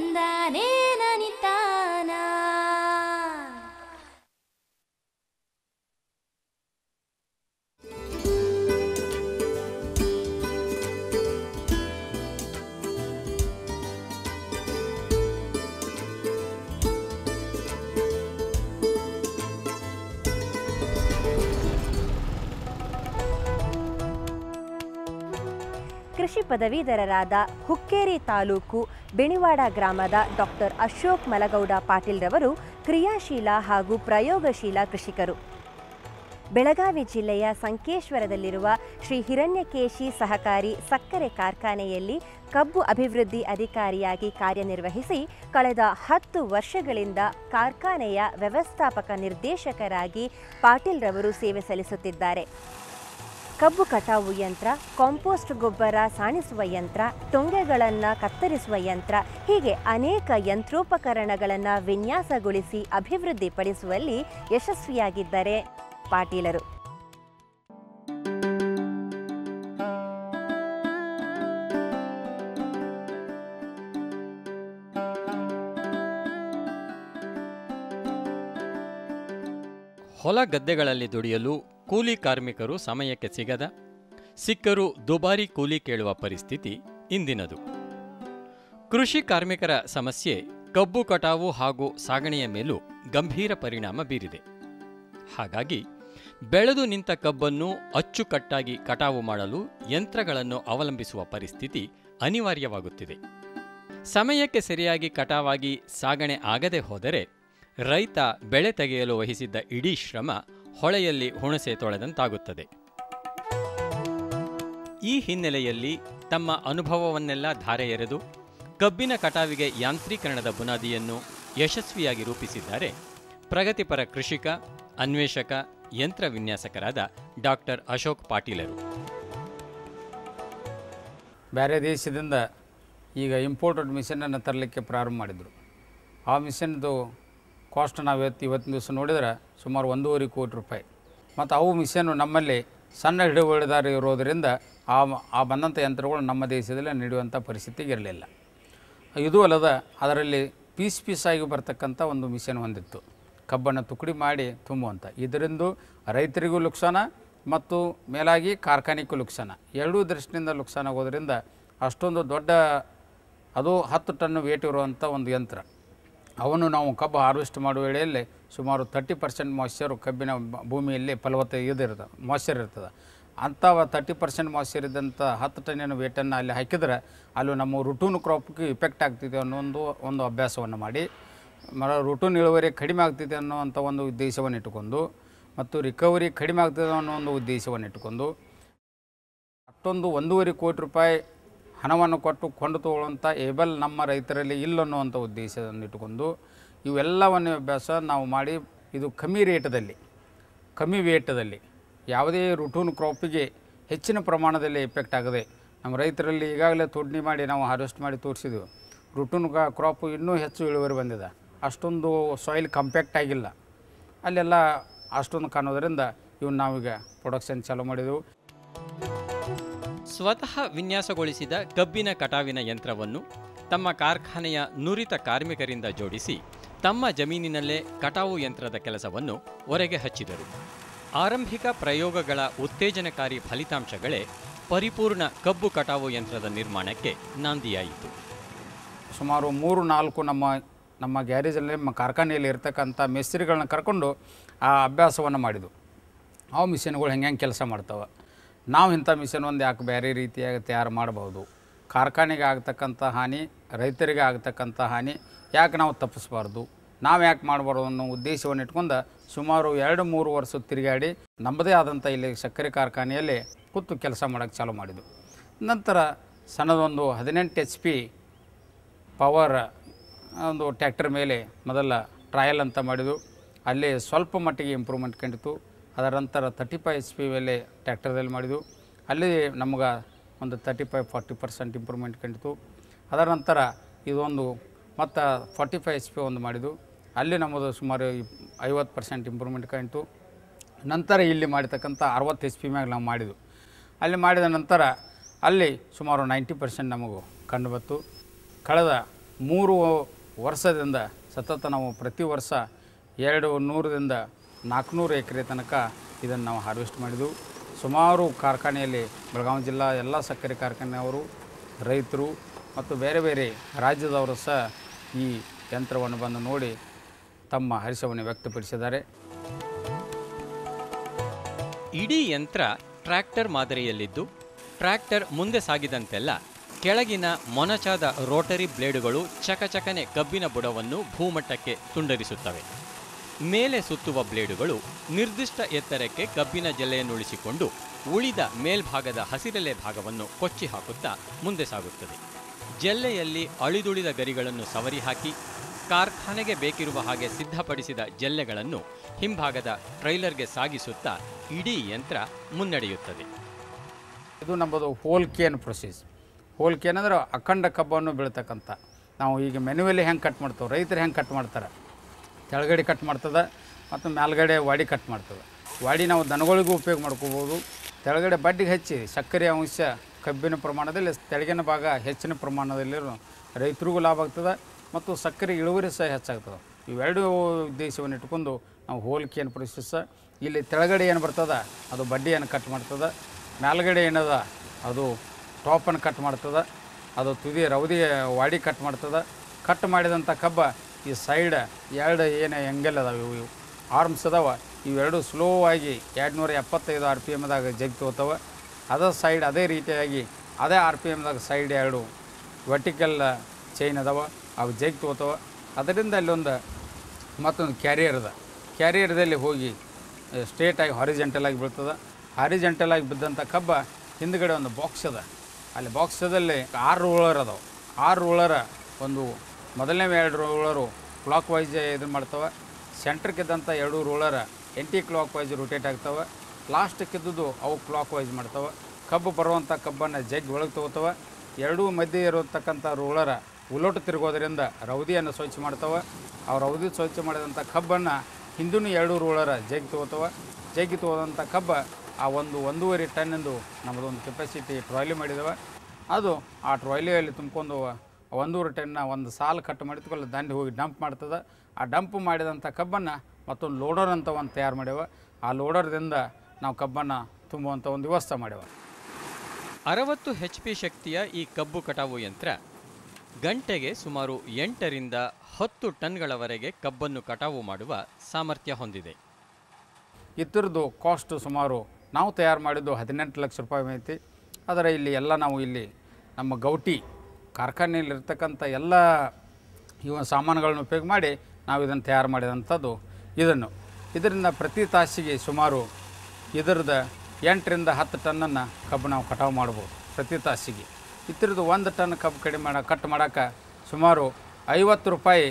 ねんだね ಕೃಷಿ ಪದವೀಧರರಾದ ಹುಕ್ಕೇರಿ ತಾಲೂಕು ಬೆಣಿವಾಡ ಗ್ರಾಮದ ಡಾಕ್ಟರ್ ಅಶೋಕ್ ಮಲಗೌಡ ಪಾಟೀಲ್ರವರು ಕ್ರಿಯಾಶೀಲ ಹಾಗೂ ಪ್ರಯೋಗಶೀಲ ಕೃಷಿಕರು. ಬೆಳಗಾವಿ ಜಿಲ್ಲೆಯ ಸಂಕೇಶ್ವರದಲ್ಲಿರುವ ಶ್ರೀ ಹಿರಣ್ಯಕೇಶಿ ಸಹಕಾರಿ ಸಕ್ಕರೆ ಕಾರ್ಖಾನೆಯಲ್ಲಿ ಕಬ್ಬು ಅಭಿವೃದ್ಧಿ ಅಧಿಕಾರಿಯಾಗಿ ಕಾರ್ಯನಿರ್ವಹಿಸಿ ಕಳೆದ ಹತ್ತು ವರ್ಷಗಳಿಂದ ಕಾರ್ಖಾನೆಯ ವ್ಯವಸ್ಥಾಪಕ ನಿರ್ದೇಶಕರಾಗಿ ಪಾಟೀಲ್ರವರು ಸೇವೆ ಸಲ್ಲಿಸುತ್ತಿದ್ದಾರೆ. ಕಬ್ಬು ಕಟಾವು ಯಂತ್ರ, ಕಾಂಪೋಸ್ಟ್ ಗೊಬ್ಬರ ಸಾಣಿಸುವ ಯಂತ್ರ, ತೊಂಗೆಗಳನ್ನು ಕತ್ತರಿಸುವ ಯಂತ್ರ, ಹೀಗೆ ಅನೇಕ ಯಂತ್ರೋಪಕರಣಗಳನ್ನು ವಿನ್ಯಾಸಗೊಳಿಸಿ ಅಭಿವೃದ್ಧಿಪಡಿಸುವಲ್ಲಿ ಯಶಸ್ವಿಯಾಗಿದ್ದಾರೆ ಪಾಟೀಲರು. ಹೊಲ ಗದ್ದೆಗಳಲ್ಲಿ ದುಡಿಯಲು ಕೂಲಿ ಕಾರ್ಮಿಕರು ಸಮಯಕ್ಕೆ ಸಿಗದ, ಸಿಕ್ಕರೂ ದುಬಾರಿ ಕೂಲಿ ಕೇಳುವ ಪರಿಸ್ಥಿತಿ ಇಂದಿನದು. ಕೃಷಿ ಕಾರ್ಮಿಕರ ಸಮಸ್ಯೆ, ಕಬ್ಬು ಕಟಾವು ಹಾಗೂ ಸಾಗಣೆಯ ಮೇಲೂ ಗಂಭೀರ ಪರಿಣಾಮ ಬೀರಿದೆ. ಹಾಗಾಗಿ, ಬೆಳೆದು ನಿಂತ ಕಬ್ಬನ್ನು ಅಚ್ಚುಕಟ್ಟಾಗಿ ಕಟಾವು ಮಾಡಲು ಯಂತ್ರಗಳನ್ನು ಅವಲಂಬಿಸುವ ಪರಿಸ್ಥಿತಿ ಅನಿವಾರ್ಯವಾಗುತ್ತಿದೆ. ಸಮಯಕ್ಕೆ ಸರಿಯಾಗಿ ಕಟಾವಾಗಿ ಸಾಗಣೆ ಆಗದೆ ಹೋದರೆ ರೈತ ಬೆಳೆ ತೆಗೆಯಲು ವಹಿಸಿದ್ದ ಇಡೀ ಶ್ರಮ ಹೊಳೆಯಲ್ಲಿ ಹುಣಸೆ ತೊಳೆದಂತಾಗುತ್ತದೆ. ಈ ಹಿನ್ನೆಲೆಯಲ್ಲಿ ತಮ್ಮ ಅನುಭವವನ್ನೆಲ್ಲ ಧಾರೆ ಎರೆದು ಕಬ್ಬಿನ ಕಟಾವಿಗೆ ಯಾಂತ್ರೀಕರಣದ ಬುನಾದಿಯನ್ನು ಯಶಸ್ವಿಯಾಗಿ ರೂಪಿಸಿದ್ದಾರೆ ಪ್ರಗತಿಪರ ಕೃಷಿಕ, ಅನ್ವೇಷಕ, ಯಂತ್ರ ವಿನ್ಯಾಸಕರಾದ ಡಾಕ್ಟರ್ ಅಶೋಕ್ ಪಾಟೀಲರು. ಬೇರೆ ದೇಶದಿಂದ ಈಗ ಇಂಪೋರ್ಟೆಡ್ ಮಿಷನನ್ನು ತರಲಿಕ್ಕೆ ಪ್ರಾರಂಭ ಮಾಡಿದರು. ಆ ಮಿಷನ್ದು ಕಾಸ್ಟ್ ನಾವು ಇವತ್ತು ಇವತ್ತಿನ ದಿವಸ ನೋಡಿದರೆ ಸುಮಾರು ಒಂದೂವರೆ ಕೋಟಿ ರೂಪಾಯಿ. ಮತ್ತು ಅವು ಮಿಷನ್ನು ನಮ್ಮಲ್ಲಿ ಸಣ್ಣ ಹಿಡುವಳಿದಾರ ಇರೋದರಿಂದ ಆ ಆ ಬಂದಂಥ ಯಂತ್ರಗಳು ನಮ್ಮ ದೇಶದಲ್ಲಿ ನೀಡುವಂಥ ಪರಿಸ್ಥಿತಿಗೆ ಇರಲಿಲ್ಲ. ಇದು ಅಲ್ಲದ ಅದರಲ್ಲಿ ಪೀಸ್ ಪೀಸಾಗಿ ಬರ್ತಕ್ಕಂಥ ಒಂದು ಮಿಷನ್ ಹೊಂದಿತ್ತು. ಕಬ್ಬನ್ನು ತುಕಡಿ ಮಾಡಿ ತುಂಬುವಂಥ. ಇದರಿಂದ ರೈತರಿಗೂ ಲುಕ್ಸಾನ ಮತ್ತು ಮೇಲಾಗಿ ಕಾರ್ಖಾನೆಗೂ ಲುಕ್ಸಾನ. ಎರಡೂ ದೃಷ್ಟಿಯಿಂದ ಲುಕ್ಸಾನ ಆಗೋದ್ರಿಂದ ಅಷ್ಟೊಂದು ದೊಡ್ಡ, ಅದು ಹತ್ತು ಟನ್ ವೇಟ್ ಇರುವಂಥ ಒಂದು ಯಂತ್ರ. ಅವನ್ನು ನಾವು ಕಬ್ಬು ಹಾರ್ವೆಸ್ಟ್ ಮಾಡುವ ವೇಳೆಯಲ್ಲಿ ಸುಮಾರು ತರ್ಟಿ ಪರ್ಸೆಂಟ್ ಮಾಯ್ಶ್ಚರು ಕಬ್ಬಿನ ಭೂಮಿಯಲ್ಲಿ ಫಲವತ್ತ ಇದಿರ್ತದೆ ಮಾಯ್ಶ್ಚರ್ ಇರ್ತದೆ. ಅಂಥ ತರ್ಟಿ ಪರ್ಸೆಂಟ್ ಮಾಯ್ಶ್ಚರ್ ಇದ್ದಂಥ ಹತ್ತು ಟನ್ನಿನ ವೇಟನ್ನು ಅಲ್ಲಿ ಹಾಕಿದರೆ ಅಲ್ಲಿ ನಮ್ಮ ರುಟೂನ್ ಕ್ರಾಪ್ಗೆ ಇಫೆಕ್ಟ್ ಆಗ್ತಿದೆ ಅನ್ನೋ ಒಂದು ಒಂದು ಅಭ್ಯಾಸವನ್ನು ಮಾಡಿ, ಮರ ರುಟೂನ್ ಇಳುವರಿ ಕಡಿಮೆ ಆಗ್ತಿದೆ ಅನ್ನೋವಂಥ ಒಂದು ಉದ್ದೇಶವನ್ನು ಇಟ್ಟುಕೊಂಡು ಮತ್ತು ರಿಕವರಿ ಕಡಿಮೆ ಆಗ್ತಿದೆ ಅನ್ನೋ ಒಂದು ಉದ್ದೇಶವನ್ನು ಇಟ್ಟುಕೊಂಡು ಅಷ್ಟೊಂದು ಒಂದೂವರೆ ಕೋಟಿ ರೂಪಾಯಿ ಹಣವನ್ನು ಕೊಟ್ಟು ಕೊಂಡು ತಗೊಳ್ಳುವಂಥ ಏಬಲ್ ನಮ್ಮ ರೈತರಲ್ಲಿ ಇಲ್ಲ ಅನ್ನುವಂಥ ಉದ್ದೇಶವನ್ನು ಇಟ್ಟುಕೊಂಡು ಇವೆಲ್ಲವನ್ನು ಅಭ್ಯಾಸ ನಾವು ಮಾಡಿ ಇದು ಕಮ್ಮಿ ರೇಟದಲ್ಲಿ, ಕಮ್ಮಿ ವೇಟದಲ್ಲಿ, ಯಾವುದೇ ರುಟೂನ್ ಕ್ರಾಪಿಗೆ ಹೆಚ್ಚಿನ ಪ್ರಮಾಣದಲ್ಲಿ ಎಫೆಕ್ಟ್ ಆಗದೆ ನಮ್ಮ ರೈತರಲ್ಲಿ ಈಗಾಗಲೇ ತೊಡ್ನಿ ಮಾಡಿ ನಾವು ಹಾರ್ವೆಸ್ಟ್ ಮಾಡಿ ತೋರಿಸಿದ್ವಿ. ರುಟೂನ್ ಕ್ರಾಪು ಇನ್ನೂ ಹೆಚ್ಚು ಇಳುವರಿ ಬಂದಿದೆ. ಅಷ್ಟೊಂದು ಸಾಯಿಲ್ ಕಂಪ್ಯಾಕ್ಟ್ ಆಗಿಲ್ಲ. ಅಲ್ಲೆಲ್ಲ ಅಷ್ಟೊಂದು ಕಾಣೋದರಿಂದ ಇವ್ನು ನಾವೀಗ ಪ್ರೊಡಕ್ಷನ್ ಚಾಲೂ ಮಾಡಿದೆವು. ಸ್ವತಃ ವಿನ್ಯಾಸಗೊಳಿಸಿದ ಕಬ್ಬಿನ ಕಟಾವಿನ ಯಂತ್ರವನ್ನು ತಮ್ಮ ಕಾರ್ಖಾನೆಯ ನುರಿತ ಕಾರ್ಮಿಕರಿಂದ ಜೋಡಿಸಿ ತಮ್ಮ ಜಮೀನಿನಲ್ಲೇ ಕಟಾವು ಯಂತ್ರದ ಕೆಲಸವನ್ನು ಹೊರಗೆ ಹಚ್ಚಿದರು. ಆರಂಭಿಕ ಪ್ರಯೋಗಗಳ ಉತ್ತೇಜನಕಾರಿ ಫಲಿತಾಂಶಗಳೇ ಪರಿಪೂರ್ಣ ಕಬ್ಬು ಕಟಾವು ಯಂತ್ರದ ನಿರ್ಮಾಣಕ್ಕೆ ನಾಂದಿಯಾಯಿತು. ಸುಮಾರು ಮೂರು ನಾಲ್ಕು ನಮ್ಮ ನಮ್ಮ ಗ್ಯಾರೇಜಲ್ಲಿ, ನಮ್ಮ ಕಾರ್ಖಾನೆಯಲ್ಲಿ ಇರತಕ್ಕಂಥ ಮೇಸ್ತ್ರಿಗಳನ್ನ ಕರ್ಕೊಂಡು ಆ ಅಭ್ಯಾಸವನ್ನು ಮಾಡಿದ್ವು ಆ ಮಿಷಿನ್ಗಳು ಹೆಂಗೆ ಹೆಂಗೆ ಕೆಲಸ ಮಾಡ್ತಾವೆ? ನಾವು ಇಂಥ ಮಿಷನ್ ಒಂದು ಯಾಕೆ ಬೇರೆ ರೀತಿಯಾಗಿ ತಯಾರು ಮಾಡಬಹುದು ಕಾರ್ಖಾನೆಗೆ ಆಗ್ತಕ್ಕಂಥ ಹಾನಿ, ರೈತರಿಗೆ ಆಗ್ತಕ್ಕಂಥ ಹಾನಿ ಯಾಕೆ ನಾವು ತಪ್ಪಿಸ್ಬಾರ್ದು? ನಾವು ಯಾಕೆ ಮಾಡಬಾರ್ದು ಅನ್ನೋ ಉದ್ದೇಶವನ್ನು ಇಟ್ಕೊಂಡು ಸುಮಾರು ಎರಡು ಮೂರು ವರ್ಷ ತಿರುಗಾಡಿ ನಮ್ಮದೇ ಆದಂಥ ಇಲ್ಲಿ ಸಕ್ಕರೆ ಕಾರ್ಖಾನೆಯಲ್ಲಿ ಕೂತು ಕೆಲಸ ಮಾಡೋಕ್ಕೆ ಚಾಲೂ ಮಾಡಿದ್ದು ನಂತರ ಸಣ್ಣದೊಂದು ಹದಿನೆಂಟು ಎಚ್ ಪಿ ಪವರ್ ಒಂದು ಟ್ಯಾಕ್ಟರ್ ಮೇಲೆ ಮೊದಲ ಟ್ರಯಲ್ ಅಂತ ಮಾಡಿದ್ದು ಅಲ್ಲಿ ಸ್ವಲ್ಪ ಮಟ್ಟಿಗೆ ಇಂಪ್ರೂವ್ಮೆಂಟ್ ಕಂಡಿತು ಅದರ ನಂತರ ತರ್ಟಿ ಫೈವ್ ಎಚ್ ಪಿ ವೇಲೆ ಟ್ಯಾಕ್ಟರ್ದಲ್ಲಿ ಮಾಡಿದ್ದು. ಅಲ್ಲಿ ನಮ್ಗೆ ಒಂದು thirty five forty percent improvement ಕಂಡಿತು ಅದರ ನಂತರ ಇದೊಂದು ಮತ್ತು ಫಾರ್ಟಿ ಫೈವ್ ಎಚ್ ಪಿ ಒಂದು ಮಾಡಿದ್ದು. ಅಲ್ಲಿ ನಮ್ಮದು ಸುಮಾರು ಐವತ್ತು ಪರ್ಸೆಂಟ್ ಇಂಪ್ರೂವ್ಮೆಂಟ್ ಕಂಡಿತು ನಂತರ ಇಲ್ಲಿ ಮಾಡಿರ್ತಕ್ಕಂಥ ಅರವತ್ತು ಎಚ್ ಪಿ ಮ್ಯಾಗ ನಾವು ಮಾಡಿದ್ದು. ಅಲ್ಲಿ ಮಾಡಿದ ನಂತರ ಅಲ್ಲಿ ಸುಮಾರು ನೈಂಟಿ ಪರ್ಸೆಂಟ್ ನಮಗೂ ಕಂಡುಬತ್ತು ಕಳೆದ ಮೂರು ವರ್ಷದಿಂದ, ಸತತ ನಾವು ಪ್ರತಿ ವರ್ಷ ಎರಡು ನೂರರಿಂದ ನಾಲ್ಕುನೂರು ಎಕರೆ ತನಕ ಇದನ್ನು ನಾವು ಹಾರ್ವೆಸ್ಟ್ ಮಾಡಿದ್ದು ಸುಮಾರು ಕಾರ್ಖಾನೆಯಲ್ಲಿ ಬೆಳಗಾವಿ ಜಿಲ್ಲಾ ಎಲ್ಲ ಸಕ್ಕರೆ ಕಾರ್ಖಾನೆಯವರು, ರೈತರು ಮತ್ತು ಬೇರೆ ಬೇರೆ ರಾಜ್ಯದವರು ಸಹ ಈ ಯಂತ್ರವನ್ನು ಬಂದು ನೋಡಿ ತಮ್ಮ ಹರ್ಷವನ್ನು ವ್ಯಕ್ತಪಡಿಸಿದ್ದಾರೆ. ಇಡೀ ಯಂತ್ರ ಟ್ರ್ಯಾಕ್ಟರ್ ಮಾದರಿಯಲ್ಲಿದ್ದು, ಟ್ರ್ಯಾಕ್ಟರ್ ಮುಂದೆ ಸಾಗಿದಂತೆಲ್ಲ ಕೆಳಗಿನ ಮೊನಚಾದ ರೋಟರಿ ಬ್ಲೇಡುಗಳು ಚಕಚಕನೆ ಕಬ್ಬಿನ ಬುಡವನ್ನು ಭೂಮಟ್ಟಕ್ಕೆ ತುಂಡರಿಸುತ್ತವೆ. ಮೇಲೆ ಸುತ್ತುವ ಬ್ಲೇಡುಗಳು ನಿರ್ದಿಷ್ಟ ಎತ್ತರಕ್ಕೆ ಕಬ್ಬಿನ ಜಲ್ಲೆಯನ್ನುಳಿಸಿಕೊಂಡು ಉಳಿದ ಮೇಲ್ಭಾಗದ ಹಸಿರೆಲೆ ಭಾಗವನ್ನು ಕೊಚ್ಚಿ ಹಾಕುತ್ತಾ ಮುಂದೆ ಸಾಗುತ್ತದೆ. ಜಲ್ಲೆಯಲ್ಲಿ ಅಳಿದುಳಿದ ಗರಿಗಳನ್ನು ಸವರಿ ಹಾಕಿ ಕಾರ್ಖಾನೆಗೆ ಬೇಕಿರುವ ಹಾಗೆ ಸಿದ್ಧಪಡಿಸಿದ ಜಲ್ಲೆಗಳನ್ನು ಹಿಂಭಾಗದ ಟ್ರೈಲರ್ಗೆ ಸಾಗಿಸುತ್ತಾ ಇಡೀ ಯಂತ್ರ ಮುನ್ನಡೆಯುತ್ತದೆ. ಇದು ನಮ್ಮದು whole cane process whole cane ಅಂದ್ರೆ ಅಖಂಡ ಕಬ್ಬನ್ನು ಬೀಳ್ತಕ್ಕಂಥ. ನಾವು ಈಗ ಮೆನುವಲ್ಲಿ ಹೆಂಗೆ ಕಟ್ ಮಾಡ್ತೇವೆ? ರೈತರು ಹೆಂಗೆ ಕಟ್ ಮಾಡ್ತಾರೆ? ಕೆಳಗಡೆ ಕಟ್ ಮಾಡ್ತದೆ ಮತ್ತು ಮೇಲ್ಗಡೆ ವಾಡಿ ಕಟ್ ಮಾಡ್ತದೆ. ವಾಡಿ ನಾವು ದನಗಳಿಗೂ ಉಪಯೋಗ ಮಾಡ್ಕೋಬೋದು. ತೆಳಗಡೆ ಬಡ್ಡಿಗೆ ಹೆಚ್ಚಿ ಸಕ್ಕರೆ, ಅಂಶ, ಕಬ್ಬಿನ ಪ್ರಮಾಣದಲ್ಲಿ ತೆಳಗಿನ ಭಾಗ ಹೆಚ್ಚಿನ ಪ್ರಮಾಣದಲ್ಲಿ ರೈತರಿಗೂ ಲಾಭ ಆಗ್ತದೆ ಮತ್ತು ಸಕ್ಕರೆ ಇಳುವರಿ ಸಹ ಹೆಚ್ಚಾಗ್ತದೆ. ಇವೆರಡು ಉದ್ದೇಶವನ್ನು ಇಟ್ಕೊಂಡು ನಾವು ಹೋಲಿಕೆಯನ್ನು ಪರಿಶೀಲಿಸ ಇಲ್ಲಿ ತೆಳಗಡೆ ಏನು ಬರ್ತದೆ, ಅದು ಬಡ್ಡಿಯನ್ನು ಕಟ್ ಮಾಡ್ತದೆ. ಮೇಲ್ಗಡೆ ಏನದ, ಅದು ಟಾಪನ್ನು ಕಟ್ ಮಾಡ್ತದೆ. ಅದು ತುದಿ ರವದಿ ವಾಡಿ ಕಟ್ ಮಾಡ್ತದೆ. ಕಟ್ ಮಾಡಿದಂಥ ಕಬ್ಬ ಈ ಸೈಡ್ ಎರಡು ಏನು ಎಂಗಲ್ ಅದಾವೆ ಇವು ಇವು. ಆರ್ಮ್ಸ್ ಅದಾವೆ. ಇವೆರಡು ಸ್ಲೋ ಆಗಿ ಎರಡು ನೂರ ಎಪ್ಪತ್ತೈದು ಆರ್ ಪಿ ಎಮ್ದಾಗ ಜಗ್ಗಿ ಹೋಗ್ತವೆ. ಅದೇ ಸೈಡ್ ಅದೇ ರೀತಿಯಾಗಿ ಅದೇ ಆರ್ ಪಿ ಎಮ್ದಾಗ ಸೈಡ್ ಎರಡು ವರ್ಟಿಕಲ್ ಚೈನ್ ಅದಾವ. ಅವು ಜಗ್ಗಿ ಹೋಗ್ತವೆ. ಅದರಿಂದ ಅಲ್ಲೊಂದು ಮತ್ತೊಂದು ಕ್ಯಾರಿಯರ್ ಅದ. ಕ್ಯಾರಿಯರ್ದಲ್ಲಿ ಹೋಗಿ ಸ್ಟ್ರೇಟಾಗಿ ಹಾರಿಜೆಂಟಲ್ ಆಗಿ ಬೀಳ್ತದೆ. ಹಾರಿಜೆಂಟಲ್ ಆಗಿ ಬಿದ್ದಂಥ ಕಬ್ಬ ಹಿಂದ್ಗಡೆ ಒಂದು ಬಾಕ್ಸ್ ಅದ. ಅಲ್ಲಿ ಬಾಕ್ಸದಲ್ಲಿ ಆರು ರೋಳರ್ ಅದಾವೆ. ಆರು ರೋಳರ ಒಂದು ಮೊದಲನೇ ಎರಡು ರೋಲರು ಕ್ಲಾಕ್ ವೈಸ್ ಇದು ಮಾಡ್ತವೆ. ಸೆಂಟ್ರಕ್ಕಿದ್ದಂಥ ಎರಡು roller anti clockwise rotate ಆಗ್ತವೆ ಲಾಸ್ಟ್ಕ್ಕಿದ್ದು ಅವು ಕ್ಲಾಕ್ ವೈಸ್ ಮಾಡ್ತವೆ. ಕಬ್ಬು ಬರುವಂಥ ಕಬ್ಬನ್ನು ಜಗ್ ಒಳಗೆ ತಗೋತವೆ. ಎರಡೂ ಮಧ್ಯೆ ಇರತಕ್ಕಂಥ ರೋಲರ ಉಲೋಟು ತಿರುಗೋದ್ರಿಂದ ರೌದಿಯನ್ನು ಸ್ವಚ್ಛ ಮಾಡ್ತವೆ. ಆ ರೌದಿ ಸ್ವಚ್ಛ ಮಾಡಿದಂಥ ಕಬ್ಬನ್ನು ಹಿಂದೂ ಎರಡು ರೋಲರ ಜಗ್ ತಗೋತವೆ. ಜಗ್ಗಿ ತಗೋದಂಥ ಕಬ್ಬ ಆ ಒಂದು ಒಂದೂವರೆ ಟನ್ನಿಂದು ನಮ್ಮದೊಂದು ಕೆಪಾಸಿಟಿ ಟ್ರಾಯ್ಲಿ ಮಾಡಿದವೆ. ಅದು ಆ ಟ್ರಾಯ್ಲಿಯಲ್ಲಿ ತುಂಬ್ಕೊಂಡು ಒಂದೂವರೆ ಟೆನ್ನ ಒಂದು ಸಾಲು ಕಟ್ ಮಾಡಿದ್ಕೊಳ್ಳಿ ದಂಡಿ ಹೋಗಿ ಡಂಪ್ ಮಾಡ್ತದೆ. ಆ ಡಂಪ್ ಮಾಡಿದಂಥ ಕಬ್ಬನ್ನು ಮತ್ತೊಂದು ಲೋಡರ್ ಅಂತ ಒಂದು ತಯಾರು ಮಾಡ್ಯಾವ. ಆ ಲೋಡರ್ದಿಂದ ನಾವು ಕಬ್ಬನ್ನು ತುಂಬುವಂಥ ಒಂದು ವ್ಯವಸ್ಥೆ ಮಾಡ್ಯಾವ. ಅರವತ್ತು ಹೆಚ್ ಪಿ ಶಕ್ತಿಯ ಈ ಕಬ್ಬು ಕಟಾವು ಯಂತ್ರ ಗಂಟೆಗೆ ಸುಮಾರು ಎಂಟರಿಂದ ಹತ್ತು ಟನ್ಗಳವರೆಗೆ ಕಬ್ಬನ್ನು ಕಟಾವು ಮಾಡುವ ಸಾಮರ್ಥ್ಯ ಹೊಂದಿದೆ. ಇದರದ್ದು ಕಾಸ್ಟ್ ಸುಮಾರು ನಾವು ತಯಾರು ಮಾಡಿದ್ದು ಹದಿನೆಂಟು ಲಕ್ಷ ರೂಪಾಯಿ ಐತಿ. ಆದರೆ ಇಲ್ಲಿ ಎಲ್ಲ ನಾವು ಇಲ್ಲಿ ನಮ್ಮ ಗೌಟಿ ಕಾರ್ಖಾನೆಯಲ್ಲಿರ್ತಕ್ಕಂಥ ಎಲ್ಲ ಇವ ಸಾಮಾನುಗಳನ್ನು ಉಪಯೋಗ ಮಾಡಿ ನಾವು ಇದನ್ನು ತಯಾರು ಮಾಡಿದಂಥದ್ದು ಇದನ್ನು. ಇದರಿಂದ ಪ್ರತಿ ತಾಸಿಗೆ ಸುಮಾರು ಇದರದ ಎಂಟರಿಂದ ಹತ್ತು ಟನ್ನನ್ನು ಕಬ್ಬು ನಾವು ಕಟಾವು ಮಾಡ್ಬೋದು ಪ್ರತಿ ತಾಸಿಗೆ. ಇತ್ತಿರದು ಒಂದು ಟನ್ ಕಬ್ಬು ಕಡಿಮೆ ಮಾಡ, ಕಟ್ ಮಾಡೋಕೆ ಸುಮಾರು ಐವತ್ತು ರೂಪಾಯಿ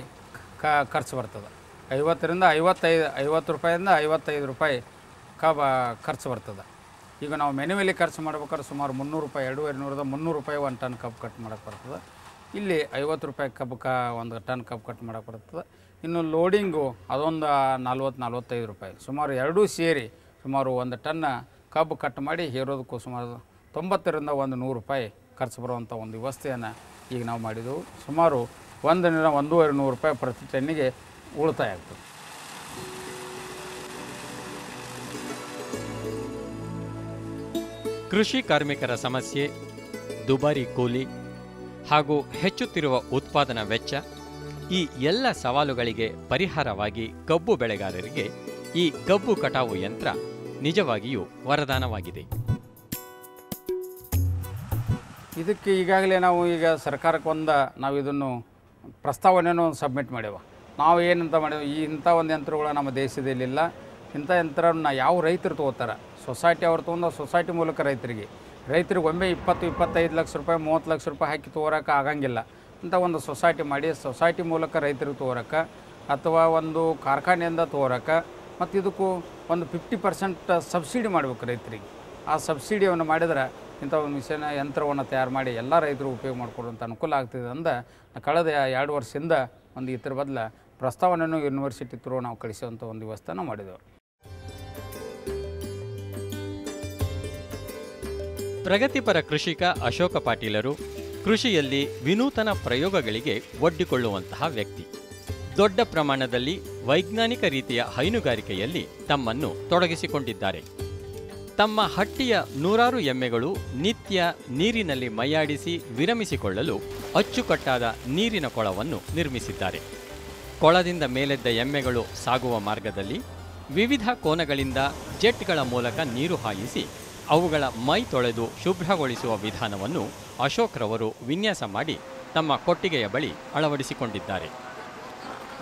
ಕ, ಖರ್ಚು ಬರ್ತದೆ. ಐವತ್ತರಿಂದ ಐವತ್ತೈದು, ಐವತ್ತು ರೂಪಾಯಿಂದ ಐವತ್ತೈದು ರೂಪಾಯಿ ಕಬ, ಖರ್ಚು ಬರ್ತದೆ. ಈಗ ನಾವು ಮೆನುವಲ್ಲಿ ಖರ್ಚು ಮಾಡ್ಬೇಕಾದ್ರೆ ಸುಮಾರು ಮುನ್ನೂರು ರೂಪಾಯಿ, ಎರಡೂವರೆ ನೂರದ ಮುನ್ನೂರು ರೂಪಾಯಿ ಒಂದು ಟನ್ ಕಬ್ಬು ಕಟ್ ಮಾಡೋಕೆ ಬರ್ತದೆ. ಇಲ್ಲಿ ಐವತ್ತು ರೂಪಾಯಿ ಕಬ್ಬು ಕ, ಒಂದು ಟನ್ ಕಬ್ಬು ಕಟ್ ಮಾಡೋಕೆ ಬರ್ತದೆ. ಇನ್ನು ಲೋಡಿಂಗು ಅದೊಂದು ನಲ್ವತ್ತು ನಲ್ವತ್ತೈದು ರೂಪಾಯಿ. ಸುಮಾರು ಎರಡೂ ಸೇರಿ ಸುಮಾರು ಒಂದು ಟನ್ನ ಕಬ್ಬು ಕಟ್ ಮಾಡಿ ಹೇರೋದಕ್ಕೂ ಸುಮಾರು ತೊಂಬತ್ತರಿಂದ ಒಂದು ನೂರು ರೂಪಾಯಿ ಖರ್ಚು ಬರುವಂಥ ಒಂದು ವ್ಯವಸ್ಥೆಯನ್ನು ಈಗ ನಾವು ಮಾಡಿದೆವು. ಸುಮಾರು ಒಂದರಿಂದ ಒಂದೂವರೆ ನೂರು ರೂಪಾಯಿ ಪ್ರತಿ ಟನ್ನಿಗೆ ಉಳಿತಾಯ ಆಗ್ತದೆ. ಕೃಷಿ ಕಾರ್ಮಿಕರ ಸಮಸ್ಯೆ, ದುಬಾರಿ ಕೂಲಿ ಹಾಗೂ ಹೆಚ್ಚುತ್ತಿರುವ ಉತ್ಪಾದನಾ ವೆಚ್ಚ ಈ ಎಲ್ಲ ಸವಾಲುಗಳಿಗೆ ಪರಿಹಾರವಾಗಿ ಕಬ್ಬು ಬೆಳೆಗಾರರಿಗೆ ಈ ಕಬ್ಬು ಕಟಾವು ಯಂತ್ರ ನಿಜವಾಗಿಯೂ ವರದಾನವಾಗಿದೆ. ಇದಕ್ಕೆ ಈಗಾಗಲೇ ನಾವು ಈಗ ಸರ್ಕಾರಕ್ಕೆ ಒಂದು ನಾವು ಇದನ್ನು ಪ್ರಸ್ತಾವನೆಯನ್ನು ಸಬ್ಮಿಟ್ ಮಾಡೇವ. ನಾವು ಏನಂತ ಮಾಡೇವು ಈ ಇಂಥ ಒಂದು ಯಂತ್ರಗಳು ನಮ್ಮ ದೇಶದಲ್ಲಿಲ್ಲ. ಇಂಥ ಯಂತ್ರವನ್ನು ಯಾವ ರೈತರು ತೊಗೋತಾರೆ? ಸೊಸೈಟಿ ಅವ್ರು ತೊಗೊಂಡು ಸೊಸೈಟಿ ಮೂಲಕ ರೈತರಿಗೆ. ರೈತರಿಗೆ ಒಮ್ಮೆ ಇಪ್ಪತ್ತು, ಇಪ್ಪತ್ತೈದು ಲಕ್ಷ ರೂಪಾಯಿ, ಮೂವತ್ತು ಲಕ್ಷ ರೂಪಾಯಿ ಹಾಕಿ ತೋರಕ್ಕೆ ಆಗಂಗಿಲ್ಲ. ಅಂತ ಒಂದು ಸೊಸೈಟಿ ಮಾಡಿ, ಸೊಸೈಟಿ ಮೂಲಕ ರೈತರಿಗೆ ತೋರಕ್ಕೆ ಅಥವಾ ಒಂದು ಕಾರ್ಖಾನೆಯಿಂದ ತೋರಕ್ಕೆ ಮತ್ತು ಇದಕ್ಕೂ ಒಂದು ಫಿಫ್ಟಿ ಪರ್ಸೆಂಟ್ ಸಬ್ಸಿಡಿ ಮಾಡಬೇಕು ರೈತರಿಗೆ. ಆ ಸಬ್ಸಿಡಿಯನ್ನು ಮಾಡಿದ್ರೆ ಇಂಥ ಒಂದು ಮಿಷನ್, ಯಂತ್ರವನ್ನು ತಯಾರು ಮಾಡಿ ಎಲ್ಲ ರೈತರು ಉಪಯೋಗ ಮಾಡಿಕೊಡುವಂಥ ಅನುಕೂಲ ಆಗ್ತಿದೆ ಅಂದ ಕಳೆದ ಎರಡು ವರ್ಷದಿಂದ ಒಂದು ಇದ್ರ ಬದಲ ಪ್ರಸ್ತಾವನೆಯನ್ನು ಯೂನಿವರ್ಸಿಟಿ ತ್ರೂ ನಾವು ಕಳಿಸುವಂಥ ಒಂದು ವ್ಯವಸ್ಥೆನ ಮಾಡಿದೆವು. ಪ್ರಗತಿಪರ ಕೃಷಿಕ ಅಶೋಕ ಪಾಟೀಲರು ಕೃಷಿಯಲ್ಲಿ ವಿನೂತನ ಪ್ರಯೋಗಗಳಿಗೆ ಒಡ್ಡಿಕೊಳ್ಳುವಂತಹ ವ್ಯಕ್ತಿ. ದೊಡ್ಡ ಪ್ರಮಾಣದಲ್ಲಿ ವೈಜ್ಞಾನಿಕ ರೀತಿಯ ಹೈನುಗಾರಿಕೆಯಲ್ಲಿ ತಮ್ಮನ್ನು ತೊಡಗಿಸಿಕೊಂಡಿದ್ದಾರೆ. ತಮ್ಮ ಹಟ್ಟಿಯ ನೂರಾರು ಎಮ್ಮೆಗಳು ನಿತ್ಯ ನೀರಿನಲ್ಲಿ ಮೈಯಾಡಿಸಿ ವಿರಮಿಸಿಕೊಳ್ಳಲು ಅಚ್ಚುಕಟ್ಟಾದ ನೀರಿನ ಕೊಳವನ್ನು ನಿರ್ಮಿಸಿದ್ದಾರೆ. ಕೊಳದಿಂದ ಮೇಲೆದ್ದ ಎಮ್ಮೆಗಳು ಸಾಗುವ ಮಾರ್ಗದಲ್ಲಿ ವಿವಿಧ ಕೋನಗಳಿಂದ ಜೆಟ್ಗಳ ಮೂಲಕ ನೀರು ಹಾಯಿಸಿ ಅವುಗಳ ಮೈ ತೊಳೆದು ಶುಭ್ರಗೊಳಿಸುವ ವಿಧಾನವನ್ನು ಅಶೋಕ್ರವರು ವಿನ್ಯಾಸ ಮಾಡಿ ತಮ್ಮ ಕೊಟ್ಟಿಗೆಯ ಬಳಿ ಅಳವಡಿಸಿಕೊಂಡಿದ್ದಾರೆ.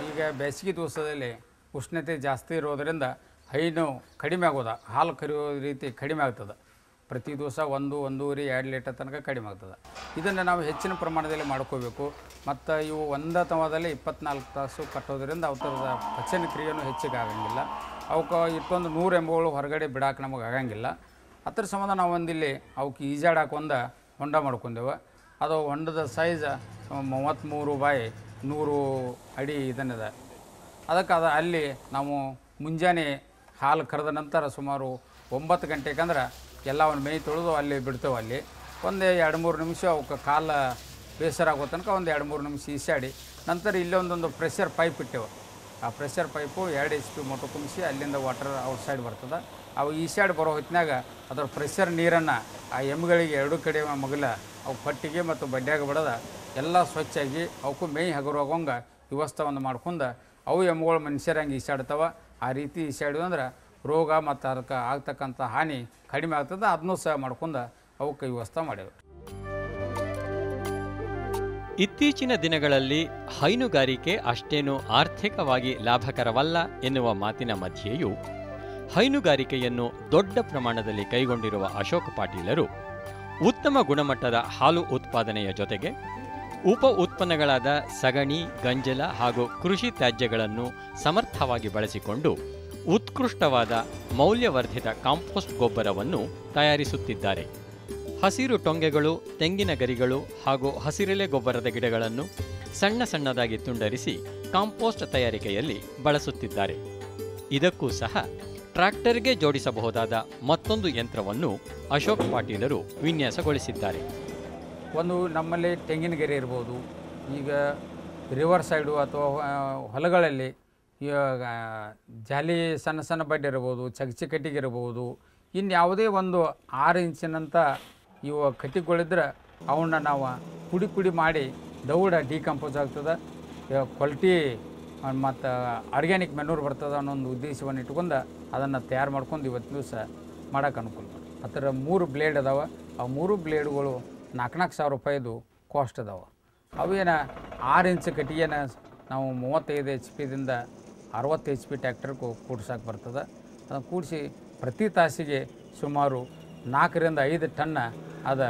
ಈಗ ಬೇಸಿಗೆ ದಿವಸದಲ್ಲಿ ಉಷ್ಣತೆ ಜಾಸ್ತಿ ಇರೋದರಿಂದ ಹೈನು ಕಡಿಮೆ ಆಗೋದ, ಹಾಲು ಕರೆಯೋ ರೀತಿ ಕಡಿಮೆ ಆಗ್ತದೆ. ಪ್ರತಿ ದಿವಸ ಒಂದು, ಒಂದೂವರೆ, ಎರಡು ಲೀಟರ್ ತನಕ ಕಡಿಮೆ ಆಗ್ತದೆ. ಇದನ್ನು ನಾವು ಹೆಚ್ಚಿನ ಪ್ರಮಾಣದಲ್ಲಿ ಮಾಡ್ಕೋಬೇಕು. ಮತ್ತು ಇವು ಒಂದ ತಮದಲ್ಲಿ ಇಪ್ಪತ್ನಾಲ್ಕು ತಾಸು ಕಟ್ಟೋದ್ರಿಂದ ಅವತರದ ಪಚನ ಕ್ರಿಯೆಯೂ ಹೆಚ್ಚಿಗೆ ಆಗಂಗಿಲ್ಲ. ಅವಕ್ಕೆ ಇಷ್ಟೊಂದು ನೂರು ಎಂಬುಗಳು ಹೊರಗಡೆ ಬಿಡಾಕೆ ನಮಗೆ ಆಗಂಗಿಲ್ಲ. ಅದ್ರ ಸಂಬಂಧ ನಾವು ಒಂದಿಲ್ಲಿ ಅವಕ್ಕೆ ಒಂದು ಹೊಂಡ ಮಾಡ್ಕೊಂಡೆವು. ಅದು ಹೊಂಡದ ಸೈಜ್ ಮೂವತ್ತ್ಮೂರು ಬಾಯಿ ನೂರು ಅಡಿ ಇದನ್ನಿದೆ. ಅದಕ್ಕೆ ಅದು ಅಲ್ಲಿ ನಾವು ಮುಂಜಾನೆ ಹಾಲು ಕರೆದ ನಂತರ ಸುಮಾರು ಒಂಬತ್ತು ಗಂಟೆಗೆ ಅಂದ್ರೆ ಒಂದು ಮೈ ತೊಳೆದು ಅಲ್ಲಿ ಬಿಡ್ತೇವೆ ಅಲ್ಲಿ. ಒಂದು ಎರಡು ಮೂರು ನಿಮಿಷ ಅವಕ್ಕೆ ಕಾಲು ಬೇಸರ ಆಗೋ ತನಕ ಒಂದು ಎರಡು ಮೂರು ನಿಮಿಷ ಈಸಾಡಿ. ನಂತರ ಇಲ್ಲೇ ಒಂದೊಂದು ಪ್ರೆಷರ್ ಪೈಪ್ ಇಟ್ಟೆವು. ಆ ಪ್ರೆಷರ್ ಪೈಪು ಎರಡು ಎಚ್ ಪಿ ಮೋಟರ್ ತುಂಬಿಸಿ ಅಲ್ಲಿಂದ ವಾಟರ್ ಔಟ್ ಸೈಡ್ ಬರ್ತದೆ. ಅವು ಈ ಸೈಡ್ ಬರೋ ಹೊತ್ತಿನಾಗ ಅದರ ಪ್ರೆಷರ್ ನೀರನ್ನು ಆ ಎಮ್ಗಳಿಗೆ ಎರಡು ಕಡೆ ಮಗಲ ಅವು ಪಟ್ಟಿಗೆ ಮತ್ತು ಬಡ್ಡ್ಯಾಗ ಬಿಡದ ಎಲ್ಲ ಸ್ವಚ್ಛಾಗಿ ಅವಕ್ಕೂ ಮೇಯ್ ಹಗರು ವ್ಯವಸ್ಥೆ ಒಂದು ಮಾಡ್ಕೊಂಡು ಅವು ಎಮ್ಗಳು ಮನುಷ್ಯರಂಗೆ ಈಸಾಡ್ತವೆ ಆ ರೀತಿ ಈಸಾಡಿದ್ವು ಅಂದ್ರೆ ರೋಗ ಮತ್ತು ಅದಕ್ಕೆ ಆಗ್ತಕ್ಕಂಥ ಹಾನಿ ಕಡಿಮೆ ಆಗ್ತದೆ. ಅದನ್ನೂ ಸಹ ಮಾಡ್ಕೊಂಡು ಅವಕ್ಕೆ ವ್ಯವಸ್ಥೆ ಮಾಡೇವೆ ಇತ್ತೀಚಿನ ದಿನಗಳಲ್ಲಿ ಹೈನುಗಾರಿಕೆ ಅಷ್ಟೇನು ಆರ್ಥಿಕವಾಗಿ ಲಾಭಕರವಲ್ಲ ಎನ್ನುವ ಮಾತಿನ ಮಧ್ಯೆಯೂ ಹೈನುಗಾರಿಕೆಯನ್ನು ದೊಡ್ಡ ಪ್ರಮಾಣದಲ್ಲಿ ಕೈಗೊಂಡಿರುವ ಅಶೋಕ್ ಪಾಟೀಲರು ಉತ್ತಮ ಗುಣಮಟ್ಟದ ಹಾಲು ಉತ್ಪಾದನೆಯ ಜೊತೆಗೆ ಉಪ ಉತ್ಪನ್ನಗಳಾದ ಸಗಣಿ, ಗಂಜಲ ಹಾಗೂ ಕೃಷಿ ತ್ಯಾಜ್ಯಗಳನ್ನು ಸಮರ್ಥವಾಗಿ ಬಳಸಿಕೊಂಡು ಉತ್ಕೃಷ್ಟವಾದ ಮೌಲ್ಯವರ್ಧಿತ ಕಾಂಪೋಸ್ಟ್ ಗೊಬ್ಬರವನ್ನು ತಯಾರಿಸುತ್ತಿದ್ದಾರೆ. ಹಸಿರು ಟೊಂಗೆಗಳು, ತೆಂಗಿನ ಗರಿಗಳು ಹಾಗೂ ಹಸಿರೆಲೆ ಗೊಬ್ಬರದ ಗಿಡಗಳನ್ನು ಸಣ್ಣ ಸಣ್ಣದಾಗಿ ತುಂಡರಿಸಿ ಕಾಂಪೋಸ್ಟ್ ತಯಾರಿಕೆಯಲ್ಲಿ ಬಳಸುತ್ತಿದ್ದಾರೆ. ಇದಕ್ಕೂ ಸಹ ಟ್ರ್ಯಾಕ್ಟರ್ಗೆ ಜೋಡಿಸಬಹುದಾದ ಮತ್ತೊಂದು ಯಂತ್ರವನ್ನು ಅಶೋಕ್ ಪಾಟೀಲರು ವಿನ್ಯಾಸಗೊಳಿಸಿದ್ದಾರೆ. ಒಂದು ನಮ್ಮಲ್ಲಿ ತೆಂಗಿನ ಗೆರೆ ಇರ್ಬೋದು, ಈಗ ರಿವರ್ ಸೈಡು ಅಥವಾ ಹೊಲಗಳಲ್ಲಿ ಜಾಲಿ ಸಣ್ಣ ಸಣ್ಣ ಬಡ್ಡಿ ಇರ್ಬೋದು ಇರ್ಬೋದು ಇನ್ನು ಯಾವುದೇ ಒಂದು ಆರು ಇಂಚಿನಂಥ ಇವು ಕಟ್ಟಿಗಳಿದ್ರೆ ಅವನ್ನ ನಾವು ಪುಡಿ ಪುಡಿ ಮಾಡಿ ದೌಡ ಡಿಕಂಪೋಸ್ ಆಗ್ತದೆ. ಕ್ವಾಲಿಟಿ ಮತ್ತು ಆರ್ಗ್ಯಾನಿಕ್ ಮೆನೂರ್ ಬರ್ತದೆ ಅನ್ನೋ ಒಂದು ಉದ್ದೇಶವನ್ನು ಇಟ್ಕೊಂಡು ಅದನ್ನು ತಯಾರು ಮಾಡ್ಕೊಂಡು ಇವತ್ತು ದಿವಸ ಮಾಡೋಕೆ ಅನುಕೂಲ ಆ ಮೂರು ಬ್ಲೇಡ್ ಅದಾವೆ. ಆ ಮೂರು ಬ್ಲೇಡ್ಗಳು ನಾಲ್ಕು ನಾಲ್ಕು ಸಾವಿರ ರೂಪಾಯಿದು ಕಾಸ್ಟ್ ಅದಾವೆ. ಅವೇನ ಆರು ಇಂಚ್ ಕಟ್ಟಿಗೆನ ನಾವು ಮೂವತ್ತೈದು ಎಚ್ ಪಿದಿಂದ ಅರವತ್ತು ಎಚ್ ಪಿ ಟ್ಯಾಕ್ಟರ್ಗೂ ಕೂಡ್ಸೋಕೆ ಬರ್ತದೆ. ಅದನ್ನು ಕೂಡಿಸಿ ಪ್ರತಿ ತಾಸಿಗೆ ಸುಮಾರು ನಾಲ್ಕರಿಂದ ಐದು ಟನ್ನ ಅದ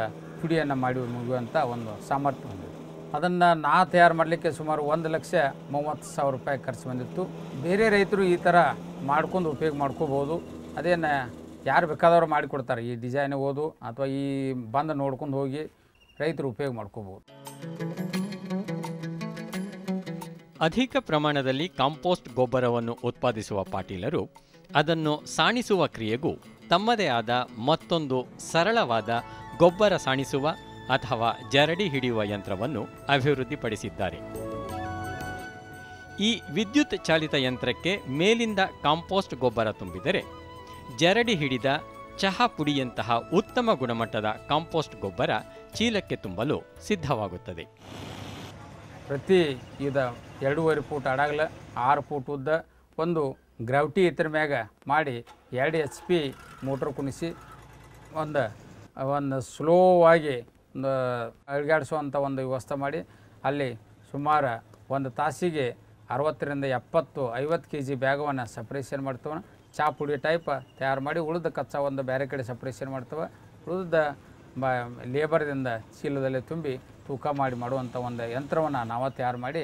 ಪುಡಿಯನ್ನು ಮಾಡಿ ಮುಗಿಯುವಂಥ ಒಂದು ಸಾಮರ್ಥ್ಯ ಹೊಂದಿದೆ. ಅದನ್ನು ನಾ ತಯಾರು ಮಾಡಲಿಕ್ಕೆ ಸುಮಾರು ಒಂದು ಲಕ್ಷ ಮೂವತ್ತು ಸಾವಿರ ರೂಪಾಯಿ ಖರ್ಚು ಬಂದಿತ್ತು. ಬೇರೆ ರೈತರು ಈ ಥರ ಮಾಡ್ಕೊಂಡು ಉಪಯೋಗ ಮಾಡ್ಕೋಬೋದು ಅದೇನು ಯಾರು ಬೇಕಾದವರು ಮಾಡಿಕೊಡ್ತಾರೆ ಈ ಡಿಸೈನ್ ಓದು ಅಥವಾ ಈ ಬಂದು ನೋಡ್ಕೊಂಡು ಹೋಗಿ ರೈತರು ಉಪಯೋಗ ಮಾಡ್ಕೋಬೋದು ಅಧಿಕ ಪ್ರಮಾಣದಲ್ಲಿ ಕಾಂಪೋಸ್ಟ್ ಗೊಬ್ಬರವನ್ನು ಉತ್ಪಾದಿಸುವ ಪಾಟೀಲರು ಅದನ್ನು ಸಾಣಿಸುವ ಕ್ರಿಯೆಗೂ ತಮ್ಮದೇ ಆದ ಮತ್ತೊಂದು ಸರಳವಾದ ಗೊಬ್ಬರ ಸಾಣಿಸುವ ಅಥವಾ ಜರಡಿ ಹಿಡಿಯುವ ಯಂತ್ರವನ್ನು ಅಭಿವೃದ್ಧಿಪಡಿಸಿದ್ದಾರೆ. ಈ ವಿದ್ಯುತ್ ಚಾಲಿತ ಯಂತ್ರಕ್ಕೆ ಮೇಲಿಂದ ಕಾಂಪೋಸ್ಟ್ ಗೊಬ್ಬರ ತುಂಬಿದರೆ ಜರಡಿ ಹಿಡಿದ ಚಹಾ ಪುಡಿಯಂತಹ ಉತ್ತಮ ಗುಣಮಟ್ಟದ ಕಾಂಪೋಸ್ಟ್ ಗೊಬ್ಬರ ಚೀಲಕ್ಕೆ ತುಂಬಲು ಸಿದ್ಧವಾಗುತ್ತದೆ. ಪ್ರತಿ ಇದ ಎರಡೂವರೆ ಫೂಟ್ ಅಡಗಲ, ಆರು ಫೂಟ್ ಉದ್ದ ಒಂದು ಗ್ರಾವಿಟಿ ಇದ್ರ ಮ್ಯಾಗ ಮಾಡಿ ಎರಡು ಎಚ್ ಪಿ ಮೋಟ್ರ್ ಕುಣಿಸಿ ಒಂದು ಒಂದು ಸ್ಲೋವಾಗಿ ಒಂದು ಅಳಗಾಡಿಸುವಂಥ ಒಂದು ವ್ಯವಸ್ಥೆ ಮಾಡಿ ಅಲ್ಲಿ ಸುಮಾರು ಒಂದು ತಾಸಿಗೆ ಅರವತ್ತರಿಂದ ಎಪ್ಪತ್ತು, ಐವತ್ತು ಕೆ ಜಿ ಬ್ಯಾಗವನ್ನು ಸಪ್ರೇಷನ್ ಮಾಡ್ತವೆ ಚಾ ಪುಡಿ ಟೈಪ್ ತಯಾರು ಮಾಡಿ ಉಳಿದ ಕಚ್ಚಾ ಒಂದು ಬೇರೆ ಕಡೆ ಸಪ್ರೇಷನ್ ಮಾಡ್ತವೆ. ಉಳಿದ ಬ ಲೇಬರ್ದಿಂದ ಚೀಲದಲ್ಲಿ ತುಂಬಿ ತೂಕ ಮಾಡಿ ಮಾಡುವಂಥ ಒಂದು ಯಂತ್ರವನ್ನು ನಾವು ತಯಾರು ಮಾಡಿ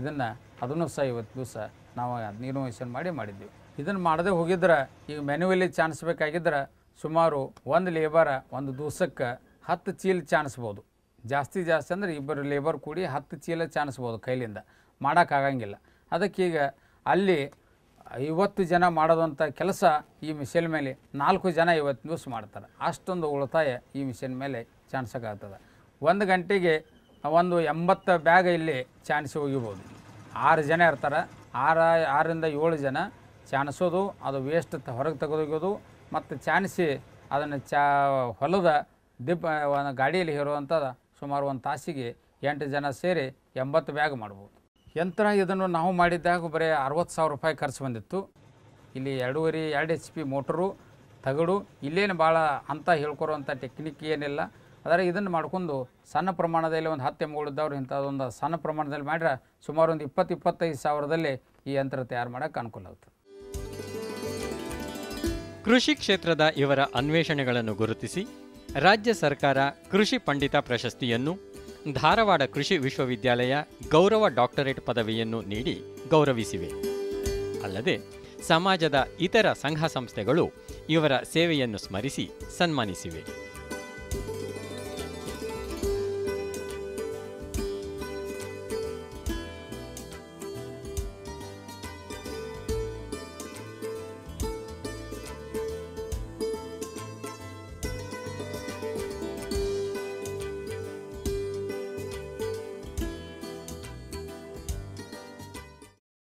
ಇದನ್ನು ಅದನ್ನು ಸಹ ಇವತ್ತು ದಿವಸ ನಾವು ಇನೋವೇಷನ್ ಮಾಡಿ ಮಾಡಿದ್ವಿ. ಇದನ್ನು ಮಾಡದೆ ಹೋಗಿದ್ರೆ ಈಗ ಮ್ಯಾನ್ಯುವಲಿ ಚಾನ್ಸ್ ಬೇಕಾಗಿದ್ರೆ ಸುಮಾರು ಒಂದು ಲೇಬರ ಒಂದು ದಿವಸಕ್ಕೆ ಹತ್ತು ಚೀಲ ಚಾಣಿಸ್ಬೋದು ಜಾಸ್ತಿ ಜಾಸ್ತಿ ಅಂದರೆ ಇಬ್ಬರು ಲೇಬರ್ ಕೂಡಿ ಹತ್ತು ಚೀಲ ಚಾಣಿಸ್ಬೋದು ಕೈಲಿಂದ. ಮಾಡೋಕ್ಕಾಗಂಗಿಲ್ಲ ಅದಕ್ಕೀಗ ಅಲ್ಲಿ ಐವತ್ತು ಜನ ಮಾಡೋದಂಥ ಕೆಲಸ ಈ ಮಿಷನ್ ಮೇಲೆ ನಾಲ್ಕು ಜನ ಇವತ್ತು ದಿವಸ ಮಾಡ್ತಾರೆ. ಅಷ್ಟೊಂದು ಉಳಿತಾಯ ಈ ಮಿಷನ್ ಮೇಲೆ ಚಾಣಿಸೋಕ್ಕಾಗ್ತದೆ ಒಂದು ಗಂಟೆಗೆ ಒಂದು ಎಂಬತ್ತು ಬ್ಯಾಗ್ ಇಲ್ಲಿ ಚಾಣಿಸಿ ಹೋಗಿಬೋದು. ಆರು ಜನ ಇರ್ತಾರೆ. ಆರು, ಆರರಿಂದ ಏಳು ಜನ ಚಾಣಿಸೋದು, ಅದು ವೇಸ್ಟ್ ಹೊರಗೆ ತೆಗೆದೊಯ್ಯೋದು ಮತ್ತು ಚಾಣಿಸಿ ಅದನ್ನು ಚಾ, ಹೊಲದ ದಿಬ್ಬ, ಒಂದು ಗಾಡಿಯಲ್ಲಿ ಹೇರುವಂಥ ಸುಮಾರು ಒಂದು ತಾಸಿಗೆ ಎಂಟು ಜನ ಸೇರಿ ಎಂಬತ್ತು ಬ್ಯಾಗ್ ಮಾಡ್ಬೋದು. ಯಂತ್ರ ಇದನ್ನು ನಾವು ಮಾಡಿದ್ದಾಗ ಬರೀ ಅರವತ್ತು ಸಾವಿರ ರೂಪಾಯಿ ಖರ್ಚು ಬಂದಿತ್ತು. ಇಲ್ಲಿ ಎರಡೂವರೆ, ಎರಡು ಎಚ್ ಪಿ ಮೋಟ್ರು ತಗಡು, ಇಲ್ಲೇನು ಭಾಳ ಅಂತ ಹೇಳ್ಕೊರುವಂಥ ಟೆಕ್ನಿಕ್ ಏನಿಲ್ಲ. ಆದರೆ ಇದನ್ನು ಮಾಡ್ಕೊಂಡು ಸಣ್ಣ ಪ್ರಮಾಣದಲ್ಲಿ ಒಂದು ಹತ್ತು ಎಮ್ಗಳಿದ್ದವ್ರು ಇಂಥದ್ದೊಂದು ಸಣ್ಣ ಪ್ರಮಾಣದಲ್ಲಿ ಮಾಡಿದ್ರೆ ಸುಮಾರು ಒಂದು ಇಪ್ಪತ್ತು, ಇಪ್ಪತ್ತೈದು ಸಾವಿರದಲ್ಲಿ ಈ ಯಂತ್ರ ತಯಾರು ಮಾಡೋಕ್ಕೆ ಅನುಕೂಲ ಆಗುತ್ತೆ. ಕೃಷಿ ಕ್ಷೇತ್ರದ ಇವರ ಅನ್ವೇಷಣೆಗಳನ್ನು ಗುರುತಿಸಿ ರಾಜ್ಯ ಸರ್ಕಾರ ಕೃಷಿ ಪಂಡಿತ ಪ್ರಶಸ್ತಿಯನ್ನು, ಧಾರವಾಡ ಕೃಷಿ ವಿಶ್ವವಿದ್ಯಾಲಯ ಗೌರವ ಡಾಕ್ಟರೇಟ್ ಪದವಿಯನ್ನು ನೀಡಿ ಗೌರವಿಸಿವೆ. ಅಲ್ಲದೆ ಸಮಾಜದ ಇತರ ಸಂಘ ಸಂಸ್ಥೆಗಳು ಇವರ ಸೇವೆಯನ್ನು ಸ್ಮರಿಸಿ ಸನ್ಮಾನಿಸಿವೆ.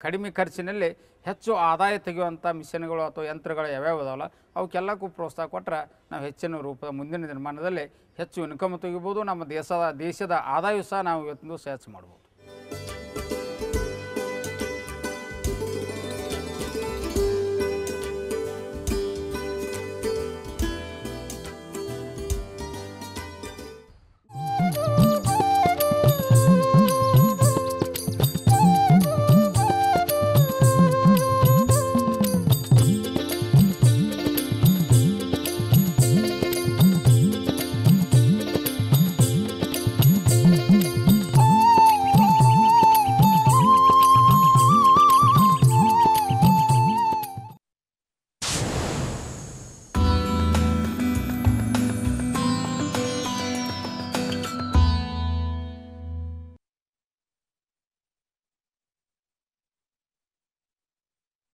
ಕಡಿಮೆ ಖರ್ಚಿನಲ್ಲಿ ಹೆಚ್ಚು ಆದಾಯ ತೆಗೆಯುವಂಥ ಮಿಷನ್ಗಳು ಅಥವಾ ಯಂತ್ರಗಳು ಯಾವ್ಯಾವ ಇದಾವಲ್ಲ ಅವಕ್ಕೆಲ್ಲಕ್ಕೂ ಪ್ರೋತ್ಸಾಹ ಕೊಟ್ಟರೆ ನಾವು ಹೆಚ್ಚಿನ ರೂಪದ ಮುಂದಿನ ದಿನಮಾನದಲ್ಲಿ ಹೆಚ್ಚು ಇನ್ಕಮ್ ತೆಗಿಬೋದು, ನಮ್ಮ ದೇಶದ ದೇಶದ ಆದಾಯ ಸಹ ನಾವು ಇವತ್ತಿನ ಹೆಚ್ಚು ಮಾಡ್ಬೋದು.